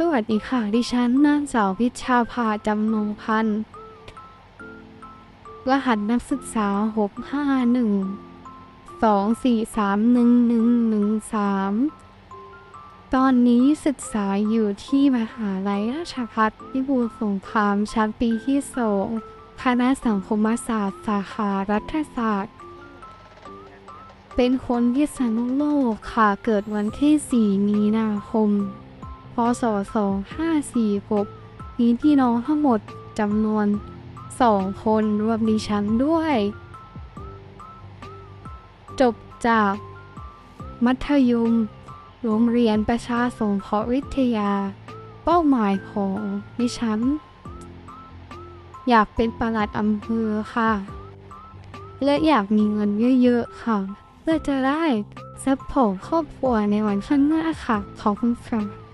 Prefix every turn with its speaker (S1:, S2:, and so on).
S1: สวัสดีค่ะ ดิฉันนางสาวพิชชาภาจำนงพันธ์รหัสนักศึกษา 651 2431113 ตอนนี้ศึกษาอยู่ที่มหาลัยราชภัฏพิบูลสงครามชั้นปีที่สองคณะสังคมศาสตร์ สาขารัฐศาสตร์ เป็นคนพิษณุโลกค่ะ เกิดวันที่ 4 มีนาคม พศ 2546มีพี่น้องทั้งหมดจำนวน2คนรวมดิฉันด้วย จบจาก มัธยม โรงเรียนประชาสงเคราะห์วิทยา เป้าหมายของดิฉัน อยากเป็นประหลัดอำเภอค่ะ และอยากมีเงินเยอะๆ ค่ะ เพื่อจะได้ซัพพอร์ตครอบครัวในวันข้างหน้าค่ะ ขอบคุณค่ะ